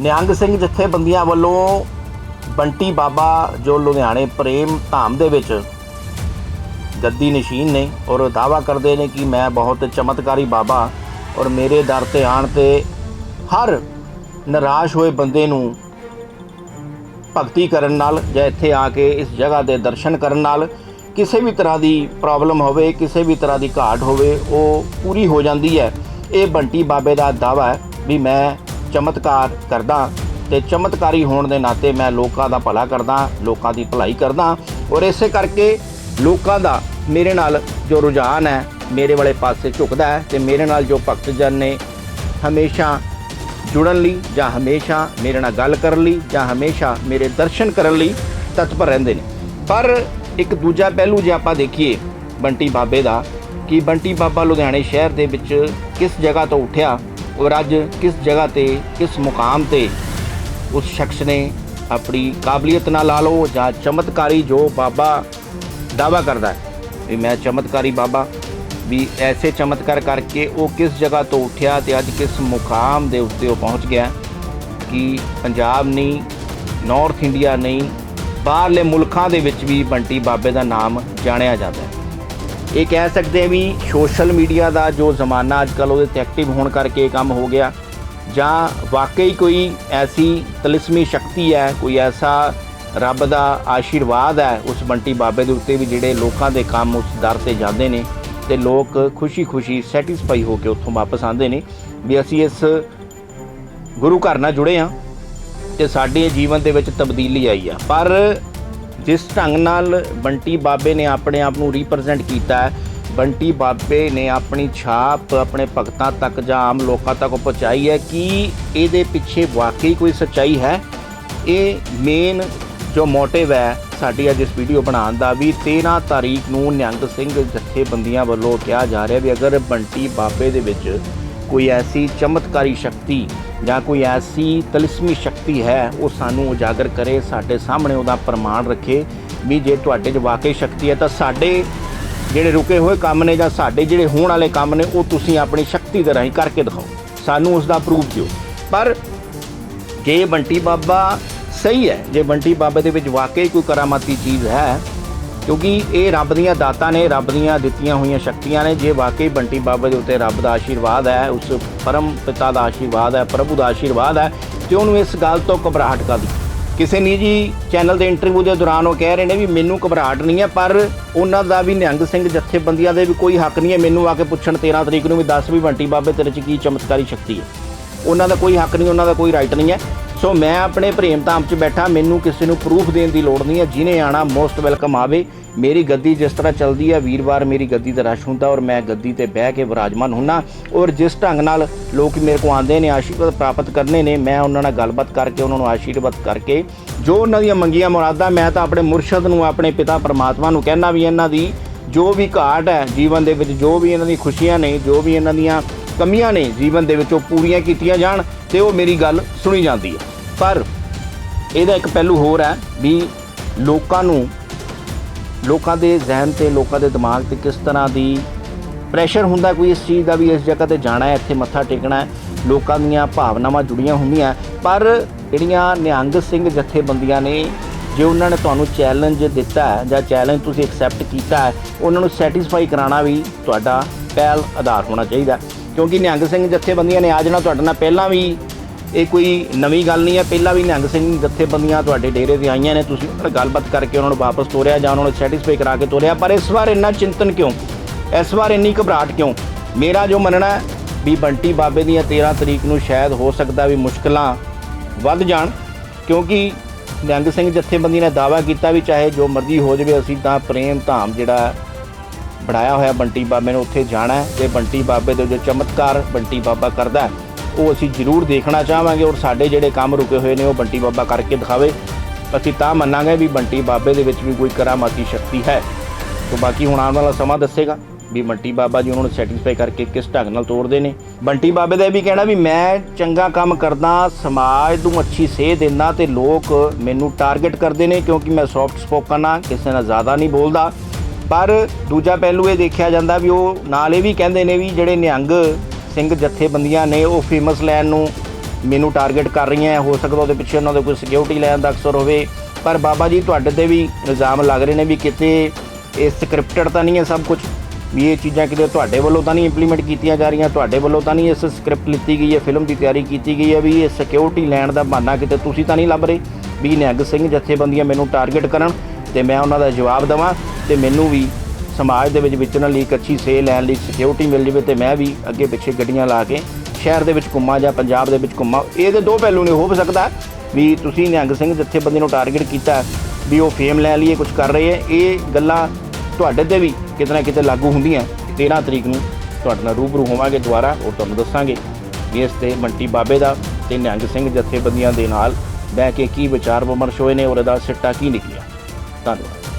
ਨਿਹੰਗ ਸਿੰਘ ਜਥੇਬੰਦੀਆਂ ਵੱਲੋਂ ਬੰਟੀ ਬਾਬਾ, ਜੋ ਲੁਧਿਆਣੇ ਪ੍ਰੇਮ ਧਾਮ ਦੇ ਵਿੱਚ ਗੱਦੀ ਨਸ਼ੀਨ ਨੇ ਔਰ ਦਾਵਾ ਕਰਦੇ ਨੇ ਕਿ ਮੈਂ ਬਹੁਤ ਚਮਤਕਾਰੀ ਬਾਬਾ ਔਰ ਮੇਰੇ ਦਰ ਤੇ ਆਣ ਤੇ ਹਰ ਨਿਰਾਸ਼ ਹੋਏ ਬੰਦੇ ਨੂੰ ਭਗਤੀ ਕਰਨ ਨਾਲ ਜਾਂ ਇੱਥੇ ਆ ਕੇ ਇਸ ਜਗ੍ਹਾ ਦੇ ਦਰਸ਼ਨ ਕਰਨ ਨਾਲ ਕਿਸੇ ਵੀ ਤਰ੍ਹਾਂ ਦੀ ਪ੍ਰੋਬਲਮ ਹੋਵੇ, ਕਿਸੇ ਵੀ ਤਰ੍ਹਾਂ ਦੀ ਘਾਟ ਹੋਵੇ, ਉਹ ਪੂਰੀ ਹੋ ਜਾਂਦੀ ਹੈ। ਇਹ ਬੰਟੀ ਬਾਬੇ ਦਾ ਦਾਵਾ ਹੈ ਵੀ ਮੈਂ ਚਮਤਕਾਰ ਕਰਦਾ ਤੇ ਚਮਤਕਾਰੀ ਹੋਣ ਦੇ ਨਾਤੇ ਮੈਂ ਲੋਕਾਂ ਦਾ ਭਲਾ ਕਰਦਾ, ਲੋਕਾਂ ਦੀ ਭਲਾਈ ਕਰਦਾ ਔਰ ਇਸੇ ਕਰਕੇ ਲੋਕਾਂ ਦਾ ਮੇਰੇ ਨਾਲ ਜੋ ਰੁਝਾਨ ਹੈ, ਮੇਰੇ ਵਾਲੇ ਪਾਸੇ ਝੁਕਦਾ ਹੈ ਤੇ ਮੇਰੇ ਨਾਲ ਜੋ ਭਗਤ ਜਨ ਨੇ ਹਮੇਸ਼ਾ ਜੁੜਨ ਲਈ ਜਾਂ ਹਮੇਸ਼ਾ ਮੇਰੇ ਨਾਲ ਗੱਲ ਕਰਨ ਲਈ ਜਾਂ ਹਮੇਸ਼ਾ ਮੇਰੇ ਦਰਸ਼ਨ ਕਰਨ ਲਈ ਤਤਪਰ ਰਹਿੰਦੇ ਨੇ। ਪਰ ਇੱਕ ਦੂਜਾ ਪਹਿਲੂ ਜੇ ਆਪਾਂ ਦੇਖੀਏ ਬੰਟੀ ਬਾਬੇ ਦਾ, ਕਿ ਬੰਟੀ ਬਾਬਾ ਲੁਧਿਆਣੇ ਸ਼ਹਿਰ ਦੇ ਵਿੱਚ ਕਿਸ ਜਗ੍ਹਾ ਤੋਂ ਉੱਠਿਆ ਔਰ ਅੱਜ ਕਿਸ ਜਗ੍ਹਾ ਤੇ, ਕਿਸ ਮੁਕਾਮ ਤੇ ਉਸ ਸ਼ਖਸ ਨੇ ਆਪਣੀ ਕਾਬਲੀਅਤ ਨਾਲ ਲਾ ਲਓ ਜਾਂ ਚਮਤਕਾਰੀ ਜੋ ਬਾਬਾ ਦਾਵਾ ਕਰਦਾ ਹੈ, ਵੀ ਮੈਂ ਚਮਤਕਾਰੀ ਬਾਬਾ, ਵੀ ਐਸੇ ਚਮਤਕਾਰ ਕਰਕੇ ਉਹ ਕਿਸ ਜਗ੍ਹਾ ਤੋਂ ਉੱਠਿਆ ਤੇ ਅੱਜ ਕਿਸ ਮੁਕਾਮ ਦੇ ਉੱਤੇ ਉਹ ਪਹੁੰਚ ਗਿਆ ਕਿ ਪੰਜਾਬ ਨਹੀਂ ਨਾਰਥ ਇੰਡੀਆ ਨਹੀਂ, ਬਾਹਰਲੇ ਮੁਲਕਾਂ ਦੇ ਵਿੱਚ ਵੀ ਬੰਟੀ ਬਾਬੇ ਦਾ ਨਾਮ ਜਾਣਿਆ ਜਾਂਦਾ ਹੈ। ਇਹ ਕਹਿ ਸਕਦੇ ਹਾਂ ਵੀ ਸੋਸ਼ਲ ਮੀਡੀਆ ਦਾ ਜੋ ਜ਼ਮਾਨਾ ਅੱਜ ਕੱਲ੍ਹ ਉਹਦੇ ਤੇ ਐਕਟਿਵ ਹੋਣ ਕਰਕੇ ਇਹ ਕੰਮ ਹੋ ਗਿਆ। ਜਾਂ ਵਾਕਈ ਕੋਈ ਐਸੀ ਤਲਿਸਮੀ ਸ਼ਕਤੀ ਹੈ, ਕੋਈ ਐਸਾ ਰੱਬ ਦਾ ਆਸ਼ੀਰਵਾਦ ਹੈ, ਉਸ ਬੰਟੀ ਬਾਬੇ ਦੇ ਉੱਤੇ ਵੀ ਜਿਹੜੇ ਲੋਕਾਂ ਦੇ ਕੰਮ ਉਸ ਦਰ ਤੇ ਜਾਂਦੇ ਨੇ ਤੇ ਲੋਕ ਖੁਸ਼ੀ-ਖੁਸ਼ੀ ਸੈਟੀਸਫਾਈ ਹੋ ਕੇ ਉੱਥੋਂ ਵਾਪਸ ਆਉਂਦੇ ਨੇ ਵੀ ਅਸੀਂ ਇਸ ਗੁਰੂ ਘਰ ਨਾਲ ਜੁੜੇ ਹਾਂ ਤੇ ਸਾਡੇ ਜੀਵਨ ਦੇ ਵਿੱਚ ਤਬਦੀਲੀ ਆਈ ਆ। ਪਰ ਜਿਸ ਢੰਗ ਨਾਲ ਬੰਟੀ ਬਾਬੇ ਨੇ ਆਪਣੇ ਆਪ ਨੂੰ ਰਿਪਰੈਜ਼ੈਂਟ ਕੀਤਾ ਹੈ, ਬੰਟੀ ਬਾਬੇ ਨੇ ਆਪਣੀ ਛਾਪ ਆਪਣੇ ਭਗਤਾਂ ਤੱਕ ਜਾਂ ਆਮ ਲੋਕਾਂ ਤੱਕ ਪਹੁੰਚਾਈ ਹੈ, ਕਿ ਇਹਦੇ ਪਿੱਛੇ ਵਾਕਈ ਕੋਈ ਸੱਚਾਈ ਹੈ? ਇਹ ਮੇਨ ਜੋ ਮੋਟਿਵ ਹੈ ਸਾਡੀ ਅੱਜ ਇਸ ਵੀਡੀਓ ਬਣਾਉਣ ਦਾ ਵੀ 13 ਤਾਰੀਖ ਨੂੰ ਨਿਹੰਗ ਸਿੰਘ ਜਥੇਬੰਦੀਆਂ ਵੱਲੋਂ ਕਿਹਾ ਜਾ ਰਿਹਾ ਵੀ ਅਗਰ ਬੰਟੀ ਬਾਬੇ ਦੇ ਵਿੱਚ ਕੋਈ ਐਸੀ ਚਮਤਕਾਰੀ ਸ਼ਕਤੀ ਜਾਂ ਕੋਈ ਐਸੀ ਤਲਿਸਮੀ ਸ਼ਕਤੀ ਹੈ, ਉਹ ਸਾਨੂੰ ਉਜਾਗਰ ਕਰੇ, ਸਾਡੇ ਸਾਹਮਣੇ ਉਹਦਾ ਪ੍ਰਮਾਣ ਰੱਖੇ। ਵੀ ਜੇ ਤੁਹਾਡੇ 'ਚ ਵਾਕਈ ਸ਼ਕਤੀ ਹੈ, ਤਾਂ ਸਾਡੇ ਜਿਹੜੇ ਰੁਕੇ ਹੋਏ ਕੰਮ ਨੇ ਜਾਂ ਸਾਡੇ ਜਿਹੜੇ ਹੋਣ ਵਾਲੇ ਕੰਮ ਨੇ, ਉਹ ਤੁਸੀਂ ਆਪਣੀ ਸ਼ਕਤੀ ਦੇ ਰਾਹੀਂ ਕਰਕੇ ਦਿਖਾਓ। ਸਾਨੂੰ ਉਸ ਦਾ ਪ੍ਰੂਫ ਦਿਓ। ਪਰ ਜੇ ਬੰਟੀ ਬਾਬਾ ਸਹੀ ਹੈ, ਜੇ ਬੰਟੀ ਬਾਬੇ ਦੇ ਵਿੱਚ ਵਾਕਈ ਕੋਈ ਕਰਾਮਾਤੀ ਚੀਜ਼ ਹੈ ਕਿਉਂਕਿ ਇਹ ਰੱਬ ਦੀਆਂ ਦਾਤਾਂ ਨੇ, ਰੱਬ ਦੀਆਂ ਦਿੱਤੀਆਂ ਹੋਈਆਂ ਸ਼ਕਤੀਆਂ ਨੇ। ਜੇ ਵਾਕਈ ਬੰਟੀ ਬਾਬੇ ਦੇ ਉੱਤੇ ਰੱਬ ਦਾ ਆਸ਼ੀਰਵਾਦ ਹੈ, ਉਸ ਪਰਮ ਪਿਤਾ ਦਾ ਆਸ਼ੀਰਵਾਦ ਹੈ, ਪ੍ਰਭੂ ਦਾ ਆਸ਼ੀਰਵਾਦ ਹੈ, ਤੇ ਉਹਨੂੰ ਇਸ ਗੱਲ ਤੋਂ ਘਬਰਾਹਟ ਕਾਦੀ ਕਿਸੇ ਨਿੱਜੀ ਚੈਨਲ ਦੇ ਇੰਟਰਵਿਊ ਦੇ ਦੌਰਾਨ ਉਹ ਕਹਿ ਰਹੇ ਨੇ ਵੀ ਮੈਨੂੰ ਘਬਰਾਹਟ ਨਹੀਂ ਹੈ, ਪਰ ਉਹਨਾਂ ਦਾ ਵੀ ਨਿਹੰਗ ਸਿੰਘ ਜਥੇਬੰਦੀਆਂ ਦੇ ਵੀ ਕੋਈ ਹੱਕ ਨਹੀਂ ਹੈ ਮੈਨੂੰ ਆ ਕੇ ਪੁੱਛਣ 13 ਤਰੀਕ ਨੂੰ ਵੀ ਦੱਸ ਵੀ ਬੰਟੀ ਬਾਬੇ ਤੇਰੇ 'ਚ ਕੀ ਚਮਤਕਾਰੀ ਸ਼ਕਤੀ ਹੈ। ਉਹਨਾਂ ਦਾ ਕੋਈ ਹੱਕ ਨਹੀਂ, ਉਹਨਾਂ ਦਾ ਕੋਈ ਰਾਈਟ ਨਹੀਂ ਹੈ। ਸੋ ਮੈਂ ਆਪਣੇ ਪ੍ਰੇਮ ਧਾਮ 'ਚ ਬੈਠਾ, ਮੈਨੂੰ ਕਿਸੇ ਨੂੰ ਪ੍ਰੂਫ ਦੇਣ ਦੀ ਲੋੜ ਨਹੀਂ ਹੈ। ਜਿਹਨੇ ਆਣਾ ਮੋਸਟ ਵੈਲਕਮ ਆਵੇ। ਮੇਰੀ ਗੱਦੀ ਜਿਸ ਤਰ੍ਹਾਂ ਚੱਲਦੀ ਹੈ, ਵੀਰਵਾਰ ਮੇਰੀ ਗੱਦੀ ਤੇ ਰਸ਼ ਹੁੰਦਾ ਔਰ ਮੈਂ ਗੱਦੀ ਤੇ ਬਹਿ ਕੇ ਵਿਰਾਜਮਾਨ ਹੁੰਨਾ। ਔਰ ਜਿਸ ਢੰਗ ਨਾਲ ਲੋਕ ਮੇਰੇ ਕੋ ਆਉਂਦੇ ਨੇ, ਆਸ਼ੀਰਵਾਦ ਪ੍ਰਾਪਤ ਕਰਨੇ ਨੇ, ਮੈਂ ਉਹਨਾਂ ਨਾਲ ਗੱਲਬਾਤ ਕਰਕੇ, ਉਹਨਾਂ ਨੂੰ ਆਸ਼ੀਰਵਾਦ ਕਰਕੇ, ਜੋ ਉਹਨਾਂ ਦੀਆਂ ਮੰਗੀਆਂ ਮੁਰਾਦਾਂ, ਮੈਂ ਤਾਂ ਆਪਣੇ ਮੁਰਸ਼ਦ ਨੂੰ, ਆਪਣੇ ਪਿਤਾ ਪਰਮਾਤਮਾ ਨੂੰ ਕਹਿਣਾ ਵੀ ਇਹਨਾਂ ਦੀ, ਜੋ ਵੀ ਘਾਟ ਹੈ ਜੀਵਨ ਦੇ ਵਿੱਚ, ਜੋ ਵੀ ਇਹਨਾਂ ਦੀ ਖੁਸ਼ੀਆਂ ਨੇ, ਜੋ ਵੀ ਇਹਨਾਂ ਦੀਆਂ ਕਮੀਆਂ ਨੇ ਜੀਵਨ ਦੇ ਵਿੱਚ, ਉਹ ਪੂਰੀਆਂ ਕੀਤੀਆਂ ਜਾਣ ਤੇ ਉਹ ਮੇਰੀ ਗੱਲ ਸੁਣੀ ਜਾਂਦੀ ਹੈ। ਪਰ ਇਹਦਾ ਇੱਕ ਪਹਿਲੂ ਹੋਰ ਹੈ ਵੀ ਲੋਕਾਂ ਨੂੰ, ਲੋਕਾਂ ਦੇ ਜ਼ਿਹਨ ਤੇ, ਲੋਕਾਂ ਦੇ ਦਿਮਾਗ ਤੇ ਕਿਸ ਤਰ੍ਹਾਂ ਦੀ ਪ੍ਰੈਸ਼ਰ ਹੁੰਦਾ ਕੋਈ ਇਸ ਚੀਜ਼ ਦਾ ਵੀ ਇਸ ਜਗ੍ਹਾ ਤੇ ਜਾਣਾ ਹੈ, ਇੱਥੇ ਮੱਥਾ ਟੇਕਣਾ ਹੈ, ਲੋਕਾਂ ਦੀਆਂ ਭਾਵਨਾਵਾਂ ਜੁੜੀਆਂ ਹੁੰਦੀਆਂ ਪਰ ਜਿਹੜੀਆਂ ਨਿਹੰਗ ਸਿੰਘ ਜਥੇਬੰਦੀਆਂ ਨੇ, ਜੇ ਉਹਨਾਂ ਨੇ ਤੁਹਾਨੂੰ ਚੈਲੰਜ ਦਿੱਤਾ ਹੈ ਜਾਂ ਚੈਲੰਜ ਤੁਸੀਂ ਐਕਸੈਪਟ ਕੀਤਾ ਹੈ, ਉਹਨਾਂ ਨੂੰ ਸੈਟੀਸਫਾਈ ਕਰਾਉਣਾ ਵੀ ਤੁਹਾਡਾ ਪਹਿਲ ਆਧਾਰ ਹੋਣਾ ਚਾਹੀਦਾ ਕਿਉਂਕਿ ਨਿਹੰਗ ਸਿੰਘ ਜਥੇਬੰਦੀਆਂ ਨੇ ਆ ਜਾਣਾ ਤੁਹਾਡੇ ਨਾਲ ਪਹਿਲਾਂ ਵੀ ਇਹ ਕੋਈ ਨਵੀਂ ਗੱਲ ਨਹੀਂ ਹੈ ਪਹਿਲਾਂ ਵੀ ਨਿਹੰਗ ਸਿੰਘ ਜਥੇਬੰਦੀਆਂ ਤੁਹਾਡੇ ਡੇਰੇ ਤੇ ਆਈਆਂ ਨੇ। ਤੁਸੀਂ ਉਹਨਾਂ ਨਾਲ ਗੱਲਬਾਤ ਕਰਕੇ ਉਹਨਾਂ ਨੂੰ ਵਾਪਸ ਤੋਰਿਆ ਜਾਂ ਉਹਨਾਂ ਨੂੰ ਸੈਟੀਸਫਾਈ ਕਰਾ ਕੇ ਤੋਰਿਆ। ਪਰ ਇਸ ਵਾਰ ਇੰਨਾ ਚਿੰਤਨ ਕਿਉਂ? ਇਸ ਵਾਰ ਇੰਨੀ ਘਬਰਾਹਟ ਕਿਉਂ? ਮੇਰਾ ਜੋ ਮੰਨਣਾ ਹੈ ਵੀ ਬੰਟੀ ਬਾਬੇ ਦੀਆਂ 13 ਤਰੀਕ ਨੂੰ ਸ਼ਾਇਦ ਹੋ ਸਕਦਾ ਵੀ ਮੁਸ਼ਕਲਾਂ ਵੱਧ ਜਾਣ। ਕਿਉਂਕਿ ਨਿਹੰਗ ਸਿੰਘ ਜਥੇਬੰਦੀ ਨੇ ਦਾਅਵਾ ਕੀਤਾ ਵੀ ਚਾਹੇ ਜੋ ਮਰਜ਼ੀ ਹੋ ਜਾਵੇ, ਅਸੀਂ ਤਾਂ ਪ੍ਰੇਮ ਧਾਮ ਜਿਹੜਾ ਬਣਾਇਆ ਹੋਇਆ ਬੰਟੀ ਬਾਬੇ ਨੂੰ ਉੱਥੇ ਜਾਣਾ ਹੈ। ਤੇ ਬੰਟੀ ਬਾਬੇ ਦੇ ਜੋ ਚਮਤਕਾਰ ਬੰਟੀ ਬਾਬਾ ਕਰਦਾ ਹੈ ਉਹ ਅਸੀਂ ਜ਼ਰੂਰ ਦੇਖਣਾ ਚਾਹਾਂਗੇ ਔਰ ਸਾਡੇ ਜਿਹੜੇ ਕੰਮ ਰੁਕੇ ਹੋਏ ਨੇ ਉਹ ਬੰਟੀ ਬਾਬਾ ਕਰਕੇ ਦਿਖਾਵੇ। ਅਸੀਂ ਤਾਂ ਮੰਨਾਂਗੇ ਵੀ ਬੰਟੀ ਬਾਬੇ ਦੇ ਵਿੱਚ ਵੀ ਕੋਈ ਕਰਾਮਾਤੀ ਸ਼ਕਤੀ ਹੈ। ਤੋਂ ਬਾਕੀ ਹੁਣ ਆਉਣ ਵਾਲਾ ਸਮਾਂ ਦੱਸੇਗਾ ਵੀ ਬੰਟੀ ਬਾਬਾ ਜੀ ਉਹਨਾਂ ਨੂੰ ਸੈਟੀਸਫਾਈ ਕਰਕੇ ਕਿਸ ਢੰਗ ਨਾਲ ਤੋੜਦੇ ਨੇ। ਬੰਟੀ ਬਾਬੇ ਦਾ ਇਹ ਵੀ ਕਹਿਣਾ ਵੀ ਮੈਂ ਚੰਗਾ ਕੰਮ ਕਰਦਾ, ਸਮਾਜ ਨੂੰ ਅੱਛੀ ਸੇਧ ਦਿੰਦਾ ਤੇ ਲੋਕ ਮੈਨੂੰ ਟਾਰਗੇਟ ਕਰਦੇ ਨੇ ਕਿਉਂਕਿ ਮੈਂ ਸੌਫਟ ਸਪੋਕਨ ਆ ਕਿਸੇ ਨਾਲ ਜ਼ਿਆਦਾ ਨਹੀਂ ਬੋਲਦਾ। ਪਰ ਦੂਜਾ ਪਹਿਲੂ ਇਹ ਦੇਖਿਆ ਜਾਂਦਾ ਵੀ ਉਹ ਨਾਲ ਇਹ ਵੀ ਕਹਿੰਦੇ ਨੇ ਵੀ ਜਿਹੜੇ ਨਿਹੰਗ ਸਿੰਘ ਜਥੇਬੰਦੀਆਂ ਨੇ ਉਹ ਫੇਮਸ ਲੈਣ ਨੂੰ ਮੈਨੂੰ ਟਾਰਗੇਟ ਕਰ ਰਹੀਆਂ ਹੋ। ਸਕਦਾ ਉਹਦੇ ਪਿੱਛੇ ਉਹਨਾਂ ਦੇ ਕੋਈ ਸਿਕਿਉਰਿਟੀ ਲੈਣ ਦਾ ਅਕਸਰ ਹੋਵੇ। ਪਰ ਬਾਬਾ ਜੀ, ਤੁਹਾਡੇ ਤੇ ਵੀ ਇਲਜ਼ਾਮ ਲੱਗ ਰਹੇ ਨੇ ਵੀ ਕਿਤੇ ਇਹ ਸਕ੍ਰਿਪਟਡ ਤਾਂ ਨਹੀਂ ਹੈ ਸਭ ਕੁਝ ਵੀ ਇਹ ਚੀਜ਼ਾਂ ਕਿਤੇ ਤੁਹਾਡੇ ਵੱਲੋਂ ਤਾਂ ਨਹੀਂ ਇੰਪਲੀਮੈਂਟ ਕੀਤੀਆਂ ਜਾ ਰਹੀਆਂ, ਤੁਹਾਡੇ ਵੱਲੋਂ ਤਾਂ ਨਹੀਂ ਇਸ ਸਕ੍ਰਿਪਟ ਲਿੱਤੀ ਗਈ ਹੈ ਫਿਲਮ ਦੀ ਤਿਆਰੀ ਕੀਤੀ ਗਈ ਹੈ ਵੀ ਇਹ ਸਿਕਿਉਰਿਟੀ ਲੈਣ ਦਾ ਬਹਾਨਾ ਕਿਤੇ ਤੁਸੀਂ ਤਾਂ ਨਹੀਂ ਲੱਭ ਰਹੇ? ਵੀ ਨਿਹੰਗ ਸਿੰਘ ਜਥੇਬੰਦੀਆਂ ਮੈਨੂੰ ਟਾਰਗੇਟ ਕਰਨ ਤੇ ਮੈਂ ਉਹਨਾਂ ਦਾ ਜਵਾਬ ਦੇਵਾਂ ਤੇ ਮੈਨੂੰ ਵੀ ਸਮਾਜ ਦੇ ਵਿੱਚ ਵਿਚਰਨ ਲਈ ਇੱਕ ਅੱਛੀ ਸੇ ਲੈਣ ਲਈ ਸਿਕਿਉਰਿਟੀ ਮਿਲ ਜਾਵੇ ਤੇ ਮੈਂ ਵੀ ਅੱਗੇ ਪਿੱਛੇ ਗੱਡੀਆਂ ਲਾ ਕੇ ਸ਼ਹਿਰ ਦੇ ਵਿੱਚ ਘੁੰਮਾਂ ਜਾਂ ਪੰਜਾਬ ਦੇ ਵਿੱਚ ਘੁੰਮਾਂ। ਇਹਦੇ ਦੋ ਪਹਿਲੂ ਨੇ, ਹੋ ਵੀ ਸਕਦਾ ਵੀ ਤੁਸੀਂ ਨਿਹੰਗ ਸਿੰਘ ਜਥੇਬੰਦੀ ਨੂੰ ਟਾਰਗੇਟ ਕੀਤਾ ਵੀ ਉਹ ਫੇਮ ਲੈ ਲਈਏ ਕੁਝ ਕਰ ਰਹੇ ਹੈ। ਇਹ ਗੱਲਾਂ ਤੁਹਾਡੇ ਤੇ ਵੀ ਕਿਤੇ ਨਾ ਕਿਤੇ ਲਾਗੂ ਹੁੰਦੀਆਂ 13 ਤਰੀਕ ਨੂੰ ਤੁਹਾਡੇ ਨਾਲ ਰੂਬਰੂ ਹੋਵਾਂਗੇ ਦੁਬਾਰਾ ਉਹ ਤੁਹਾਨੂੰ ਦੱਸਾਂਗੇ ਵੀ ਇਸ ਤੇ ਮੰਟੀ ਬਾਬੇ ਦਾ ਤੇ ਨਿਹੰਗ ਸਿੰਘ ਜਥੇਬੰਦੀਆਂ ਦੇ ਨਾਲ ਬਹਿ ਕੇ ਕੀ ਵਿਚਾਰ ਵਿਮਰਸ਼ ਹੋਏ ਨੇ ਔਰ ਇਹਦਾ ਸਿੱਟਾ ਕੀ ਨਿਕਲਿਆ। ਧੰਨਵਾਦ।